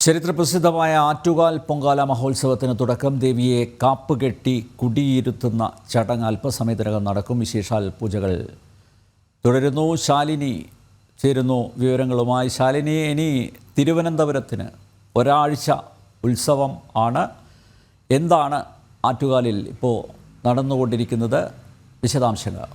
ചരിത്രപ്രസിദ്ധമായ ആറ്റുകാൽ പൊങ്കാല മഹോത്സവത്തിന് തുടക്കം. ദേവിയെ കാപ്പുകെട്ടി കുടിയിരുത്തുന്ന ചടങ്ങ് അല്പസമയത്തിനകം നടക്കും. വിശേഷാൽ പൂജകൾ തുടരുന്നു. ശാലിനി ചേരുന്നു വിവരങ്ങളുമായി. ശാലിനി ഇനി തിരുവനന്തപുരത്തിന് ഒരാഴ്ച ഉത്സവം ആണ്. എന്താണ് ആറ്റുകാലിൽ ഇപ്പോൾ നടന്നുകൊണ്ടിരിക്കുന്നത്? വിശദാംശങ്ങൾ.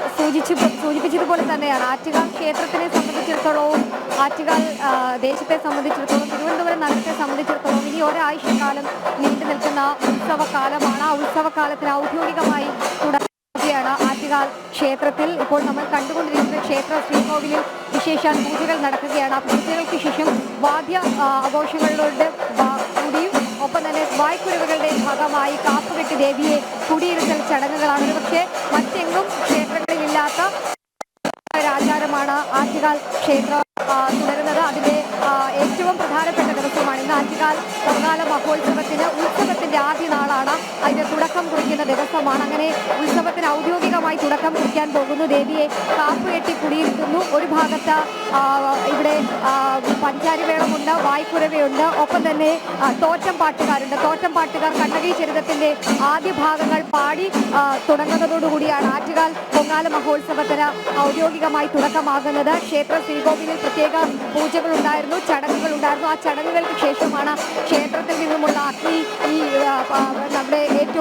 സൂചിച്ചു സൂചിപ്പിച്ചതുപോലെ തന്നെയാണ്. ആറ്റുകാൽ ക്ഷേത്രത്തിനെ സംബന്ധിച്ചിടത്തോളവും ആറ്റുകാൽ ദേശത്തെ സംബന്ധിച്ചിടത്തോളം തിരുവനന്തപുരം നഗരത്തെ സംബന്ധിച്ചിടത്തോളം ഇനി ഒരാഴ്ച കാലം നീണ്ടു നിൽക്കുന്ന ഉത്സവകാലമാണ്. ആ ഉത്സവകാലത്തിന് ഔദ്യോഗികമായി തുടങ്ങുകയാണ് ആറ്റുകാൽ ക്ഷേത്രത്തിൽ. ഇപ്പോൾ നമ്മൾ കണ്ടുകൊണ്ടിരിക്കുന്ന ക്ഷേത്ര ശ്രീകോവിലിൽ വിശേഷാൽ പൂജകൾ നടക്കുകയാണ്. ആ പൂജകൾക്ക് ശേഷം വാദ്യ ആ, ആഘോഷങ്ങളുടെ ഭാ- കൂടിയും ഒപ്പം തന്നെ വായ്ക്കുരുവുകളുടെ ഭാഗമായി കാപ്പുകെട്ടി ദേവിയെ കുടിയിരുത്തൽ ചടങ്ങുകളാണ്. ഒരുപക്ഷെ മറ്റെങ്ങും ക്ഷേത്രങ്ങളിലില്ലാത്ത ഒരു ആചാരമാണ് ആറ്റുകാൽ ക്ഷേത്രം തുടരുന്നത്. അതിന്റെ ഏറ്റവും പ്രധാനപ്പെട്ട ദിവസമാണ് ഇന്ന് ആറ്റുകാൽ പൊങ്കാല മഹോത്സവത്തിന് ഉത്സവത്തിന്റെ ആദ്യ നാളാണ് അതിന്റെ കുറിക്കുന്ന ദിവസമാണ്. അങ്ങനെ ഉത്സവത്തിന് ഔദ്യോഗികമായി തുടക്കം കുറിക്കാൻ പോകുന്നു. ദേവിയെ കാപ്പ് കെട്ടി കുടിയിരുത്തുന്നു ഒരു ഭാഗത്ത് ഇവിടെ പഞ്ചാരിവേളമുണ്ട് പഞ്ചാരി വേളമുണ്ട് വായ്ക്കുരവയുണ്ട് ഒപ്പം തന്നെ തോറ്റം പാട്ടുകാരുണ്ട്. തോറ്റം പാട്ടുകാർ കണ്ണകി ചരിതത്തിന്റെ ആദ്യ ഭാഗങ്ങൾ പാടി തുടങ്ങുന്നതോടുകൂടിയാണ് ആറ്റുകാൽ പൊങ്കാല മഹോത്സവത്തിന് ഔദ്യോഗികമായി തുടക്കമാകുന്നത്. ക്ഷേത്ര ശ്രീകോവിലിൽ പ്രത്യേക പൂജകൾ ഉണ്ടായിരുന്നു ചടങ്ങുകൾ ഉണ്ടായിരുന്നു ആ ചടങ്ങുകൾക്ക് ശേഷമാണ് ക്ഷേത്രത്തിൽ നിന്നുമുള്ള അഗ്നി ഈ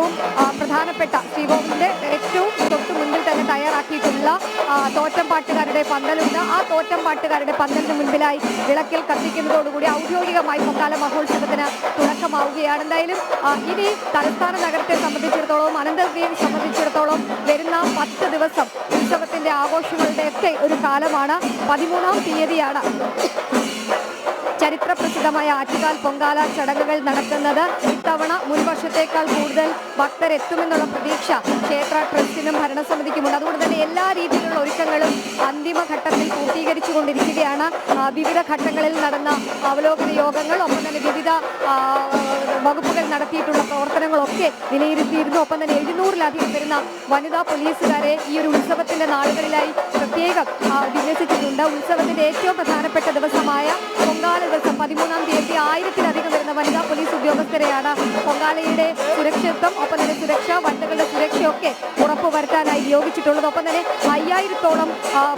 ഏറ്റവും പ്രധാനപ്പെട്ട ശ്രീകോവിലിന്റെ ഏറ്റവും തൊട്ട് മുന്നിൽ തന്നെ തയ്യാറാക്കിയിട്ടുള്ള ആ, തോറ്റം പാട്ടുകാരുടെ പന്തലുണ്ട്. ആ തോറ്റം പാട്ടുകാരുടെ പന്തലിന് മുൻപിലായി വിളക്കിൽ കത്തിക്കുന്നതോടുകൂടി ഔദ്യോഗികമായി പൊങ്കാല മഹോത്സവത്തിന് തുടക്കമാവുകയാണ്. എന്തായാലും ഇനി തലസ്ഥാന നഗരത്തെ സംബന്ധിച്ചിടത്തോളം അനന്തഗിരിയെ സംബന്ധിച്ചിടത്തോളം വരുന്ന പത്ത് ദിവസം ഉത്സവത്തിന്റെ ആഘോഷങ്ങളുടെ ഒക്കെ ഒരു കാലമാണ്. പതിമൂന്നാം തീയതിയാണ് ചരിത്രപ്രസിദ്ധമായ ആറ്റുകാൽ പൊങ്കാല ചടങ്ങുകൾ നടക്കുന്നത് ഇത്തവണ മുൻവർഷത്തേക്കാൾ കൂടുതൽ ഭക്തരെത്തുമെന്നുള്ള പ്രതീക്ഷ ക്ഷേത്ര ട്രസ്റ്റിനും ഭരണസമിതിക്കുമുണ്ട്. അതുകൊണ്ട് തന്നെ എല്ലാ രീതിയിലുള്ള ഒരുക്കങ്ങളും അന്തിമഘട്ടത്തിൽ പൂർത്തീകരിച്ചുകൊണ്ടിരിക്കുകയാണ്. കൊണ്ടിരിക്കുകയാണ് വിവിധ ഘട്ടങ്ങളിൽ നടന്ന അവലോകന യോഗങ്ങൾ ഒപ്പം തന്നെ വിവിധ വകുപ്പുകൾ നടത്തിയിട്ടുള്ള പ്രവർത്തനങ്ങളൊക്കെ വിലയിരുത്തിയിരുന്നു. ഒപ്പം തന്നെ എഴുന്നൂറിലധികം വരുന്ന വനിതാ പോലീസുകാരെ ഈ ഒരു ഉത്സവത്തിന്റെ നാളുകളിലായി പ്രത്യേകം വിന്യസിച്ചിട്ടുണ്ട്. ഉത്സവത്തിന്റെ ഏറ്റവും പ്രധാനപ്പെട്ട ദിവസമായ പൊങ്കാല ദിവസം. പതിമൂന്നാം തീയതി ആയിരത്തിലധികം വരുന്ന വനിതാ പോലീസ് ഉദ്യോഗസ്ഥരെയാണ് പൊങ്കാലയുടെ സുരക്ഷിതത്വം ഒപ്പം തന്നെ സുരക്ഷ വനിതകളുടെ സുരക്ഷയൊക്കെ ഉറപ്പുവരുത്താനായി നിയോഗിച്ചിട്ടുള്ളത്. ഒപ്പം തന്നെ അയ്യായിരത്തോളം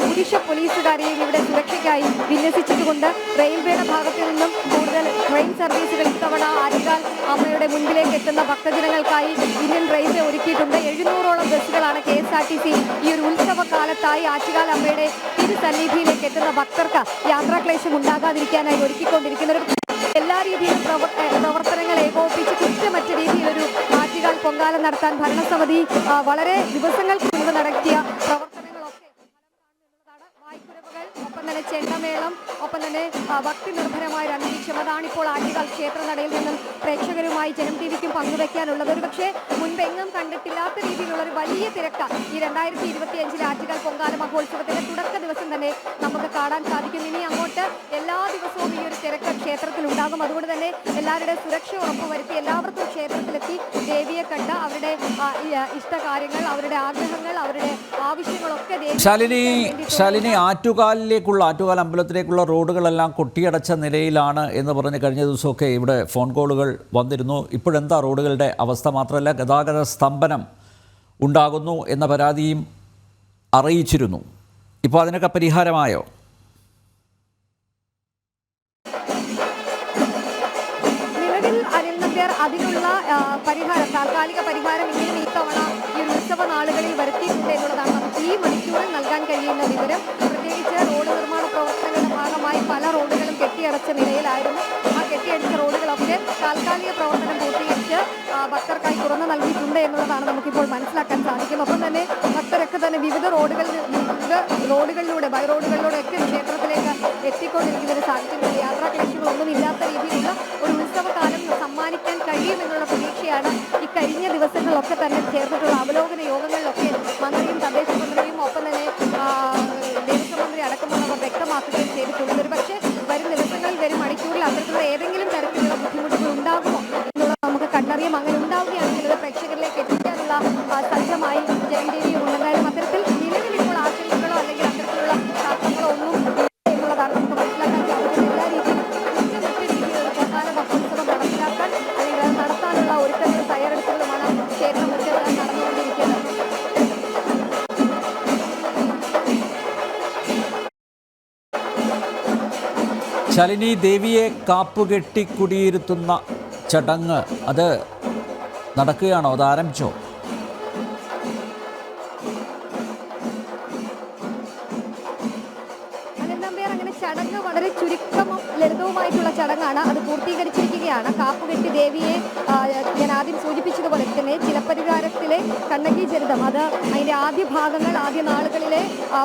പുരുഷ പോലീസുകാരെയും ഇവിടെ സുരക്ഷയ്ക്കായി വിന്യസിച്ചിട്ടുകൊണ്ട് റെയിൽവേയുടെ ഭാഗത്തു നിന്നും കൂടുതൽ ട്രെയിൻ സർവീസുകൾ അമ്മയുടെ മുൻപിലേക്ക് എത്തുന്ന ഭക്തജനങ്ങൾക്കായി ഇന്ത്യൻ റെയിൽവേ ഒരുക്കിയിട്ടുണ്ട്. എഴുന്നൂറോളം ബസ്സുകളാണ് K S R T C ഈ ഒരു ഉത്സവ കാലത്തായി ആറ്റുകാൽ അമ്മയുടെ തിരുസന്നിധിയിലേക്ക് എത്തുന്ന ഭക്തർക്ക് യാത്രാക്ലേശം ഉണ്ടാകാതിരിക്കാനായി ഒരുക്കിക്കൊണ്ടിരിക്കുന്ന ഒരു എല്ലാ രീതിയിലും പ്രവർത്തനങ്ങൾ ഏകോപിപ്പിച്ച് കുറ്റമറ്റ രീതിയിലൊരു ആറ്റുകാൽ പൊങ്കാല നടത്താൻ ഭരണസമിതി വളരെ ദിവസങ്ങൾക്ക് മുമ്പ് നടത്തിയ പ്രവർത്തനങ്ങളൊക്കെ തന്നെ ഭക്തി നിർഭരമായ ഒരു അന്തരീക്ഷം. അതാണിപ്പോൾ ആറ്റുകാൽ ക്ഷേത്രനടയിൽ നിന്നും പ്രേക്ഷകരുമായി ജനം ടി വിക്കും പങ്കുവയ്ക്കാനുള്ളത് ഒരുപക്ഷെ മുൻപെങ്ങും കണ്ടിട്ടില്ലാത്ത രീതിയിലുള്ള ഒരു വലിയ തിരക്ക് ഈ രണ്ടായിരത്തി ഇരുപത്തി അഞ്ചിലെ ആറ്റുകാൽ പൊങ്കാല മഹോത്സവത്തിന്റെ തുടക്ക ദിവസം തന്നെ നമുക്ക് കാണാൻ സാധിക്കും ഇനി അങ്ങോട്ട് എല്ലാ ദിവസവും ഈ ഒരു തിരക്ക് ക്ഷേത്രത്തിൽ ഉണ്ടാകും. അതുകൊണ്ട് തന്നെ എല്ലാവരുടെ സുരക്ഷ ഉറപ്പുവരുത്തി എല്ലാവർക്കും ക്ഷേത്രത്തിലെത്തി ദേവിയെ കണ്ട് അവരുടെ ഇഷ്ടകാര്യങ്ങൾ അവരുടെ ആഗ്രഹങ്ങൾ അവരുടെ ആവശ്യങ്ങളൊക്കെ ശാലിനി ശാലിനി ആറ്റുകാലിലേക്കുള്ള ആറ്റുകാൽ അമ്പലത്തിലേക്കുള്ള റോഡുകളെല്ലാം കൊട്ടിയടച്ച നിലയിലാണ് എന്ന് പറഞ്ഞ് കഴിഞ്ഞ ദിവസമൊക്കെ ഇവിടെ ഫോൺ കോളുകൾ വന്നിരുന്നു. ഇപ്പോഴെന്താ റോഡുകളുടെ അവസ്ഥ മാത്രമല്ല ഗതാഗത സ്തംഭനം ഉണ്ടാകുന്നു എന്ന പരാതിയും അറിയിച്ചിരുന്നു. ഇപ്പോൾ അതിനൊക്കെ പരിഹാരമായോ? അതിനുള്ള പരിഹാരം താൽക്കാലിക പരിഹാരം ഇനിയും ഈ തവണ ഈ ഒരു ഉത്സവ നാളുകളിൽ വരുത്തിയിട്ടുണ്ട് എന്നുള്ളതാണ് നമുക്ക് ഈ മണിക്കൂറിൽ നൽകാൻ കഴിയുന്ന വിവരം. പ്രത്യേകിച്ച് റോഡ് നിർമ്മാണ പ്രവർത്തനങ്ങളുടെ ഭാഗമായി പല റോഡുകളും കെട്ടിയടച്ച നിലയിലായിരുന്നു. ആ കെട്ടിയടച്ച റോഡുകളൊക്കെ താൽക്കാലിക പ്രവർത്തനം പൂർത്തീകരിച്ച് ആ, ഭക്തർക്കായി തുറന്നു നൽകിയിട്ടുണ്ട് എന്നുള്ളതാണ് നമുക്കിപ്പോൾ മനസ്സിലാക്കാൻ സാധിക്കും. ഒപ്പം തന്നെ ഭക്തരൊക്കെ തന്നെ വിവിധ റോഡുകളിൽ വിവിധ റോഡുകളിലൂടെ ബൈ റോഡുകളിലൂടെ ഒക്കെ ക്ഷേത്രത്തിലേക്ക് എത്തിക്കൊണ്ടിരിക്കുന്ന ഒരു സാഹചര്യത്തിൽ യാത്രാ ക്ലേശങ്ങളൊന്നും ഇല്ലാത്ത രീതിയിലുള്ള ഒരു ഉത്സവകാലം സമ്മാനിക്കാൻ കഴിയുമെന്നുള്ള പ്രതീക്ഷയാണ് ഈ കഴിഞ്ഞ ദിവസങ്ങളിലൊക്കെ തന്നെ ചേർന്നിട്ടുള്ള അവലോകന യോഗങ്ങളിലൊക്കെ മന്ത്രിയും തദ്ദേശ ശലിനി ദേവിയെ കാപ്പുകെട്ടി കുടിയിരുത്തുന്ന ചടങ്ങ് അത് നടക്കുകയാണോ? അത് ആരംഭിച്ചോ? പൂർത്തീകരിച്ചിരിക്കുകയാണ് കാപ്പുകെട്ടി ദേവിയെ ഞാൻ ആദ്യം സൂചിപ്പിച്ചതുപോലെ തന്നെ ചിലപ്പരികാരത്തിലെ കണ്ണകി ചരിതം അത് അതിന്റെ ആദ്യ ഭാഗങ്ങൾ ആദ്യ നാളുകളിലെ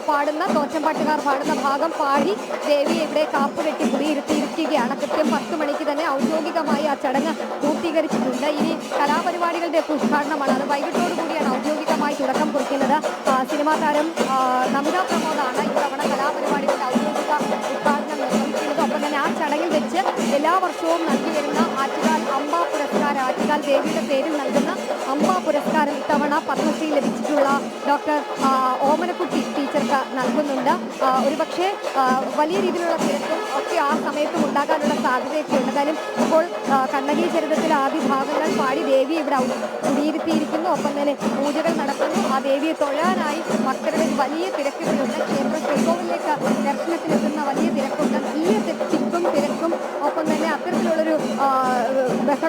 പാടുന്ന തോറ്റമ്പാട്ടുകാർ പാടുന്ന ഭാഗം പാടി ദേവിയെ ഇവിടെ കാപ്പുകെട്ടി കുടിയിരുത്തിയിരിക്കുകയാണ് കൃത്യം പത്ത് മണിക്ക് തന്നെ ഔദ്യോഗികമായി ആ ചടങ്ങ് പൂർത്തീകരിച്ചിട്ടുണ്ട്. ഇനി കലാപരിപാടികളുടെ ഒക്കെ ഉദ്ഘാടനമാണ്. അത് വൈകിട്ടോടുകൂടിയാണ് ഔദ്യോഗികമായി തുടക്കം കുറിക്കുന്നത്. സിനിമാ താരം നമിത പ്രമോദാണ് ഇത്തവണ കലാപരിപാടികളുടെ ഔദ്യോഗിക ഉദ്ഘാടനം നിർവഹിക്കുന്നത്. ഒപ്പം തന്നെ ആ ചടങ്ങിൽ വെച്ച് എല്ലാ വർഷവും നൽകി വരുന്ന ആറ്റുകാൽ അമ്പ പുരസ്കാരം ആറ്റുകാൽ ദേവിയുടെ പേരിൽ നൽകുന്ന അമ്പ പുരസ്കാരം ഇത്തവണ പത്മശ്രീ ലഭിച്ചിട്ടുള്ള ഡോക്ടർ ഓമനക്കുട്ടി ടീച്ചർക്ക് നൽകുന്നുണ്ട്. ഒരുപക്ഷെ വലിയ രീതിയിലുള്ള തിരക്കും ഒക്കെ ആ സമയത്തും ഉണ്ടാകാനുള്ള സാധ്യതയൊക്കെ ഉണ്ട്. എന്തായാലും ഇപ്പോൾ കണ്ണകി ചരിതത്തിലെ ആദ്യ ഭാഗങ്ങൾ പാടി ദേവി ഇവിടെ കുടിയിരുത്തിയിരിക്കുന്നു. ഒപ്പം തന്നെ പൂജകൾ നടക്കുന്നു. ആ ദേവിയെ തൊഴാനായി ഭക്തരുടെ വലിയ തിരക്കുകളുണ്ട് ക്ഷേത്ര ശ്രീകോവിലേക്ക് ദർശനത്തിനെത്തുന്ന വലിയ തിരക്കുണ്ട്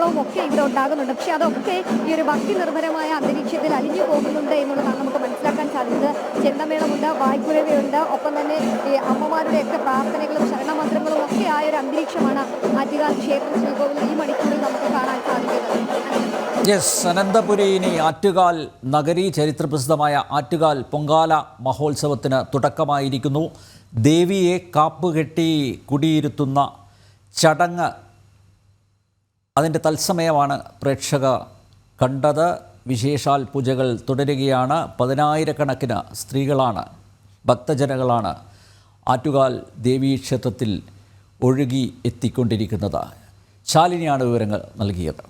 ബഹളവും ഒക്കെ ഇവിടെ ഉണ്ടാകുന്നുണ്ട്. പക്ഷെ അതൊക്കെ ഈ ഒരു ഭക്തി നിർഭരമായ അന്തരീക്ഷത്തിൽ അലിഞ്ഞു പോകുന്നുണ്ട് എന്നുള്ളതാണ് നമുക്ക് മനസ്സിലാക്കാൻ സാധിച്ചത്. ചെണ്ടമേളമുണ്ട് വായ്ക്കുഴവയുണ്ട് ഒപ്പം തന്നെ ഈ അമ്മമാരുടെയൊക്കെ പ്രാർത്ഥനകളും ശരണമന്ത്രങ്ങളും ഒക്കെ ആയ ഒരു അന്തരീക്ഷമാണ് ആറ്റുകാൽ ക്ഷേത്രം ശ്രീകോവിൽ ഈ മണിക്കൂറിൽ നമുക്ക് കാണാൻ സാധിക്കുന്നത്. യെസ് അനന്തപുരി ഇനി ആറ്റുകാൽ നഗരി ചരിത്രപ്രസിദ്ധമായ ആറ്റുകാൽ പൊങ്കാല മഹോത്സവത്തിന് തുടക്കമായിരിക്കുന്നു. ദേവിയെ കാപ്പുകെട്ടി കുടിയിരുത്തുന്ന ചടങ്ങ് അതിന്റെ തത്സമയമാണ് പ്രേക്ഷക കണ്ടത്. വിശേഷാൽ പൂജകൾ തുടരുകയാണ്. പതിനായിരക്കണക്കിന് സ്ത്രീകളാണ് ഭക്തജനങ്ങളാണ് ആറ്റുകാൽ ദേവീക്ഷേത്രത്തിൽ ഒഴുകി എത്തിക്കൊണ്ടിരിക്കുന്നത്. ശാലിനിയാണ് വിവരങ്ങൾ നൽകിയത്.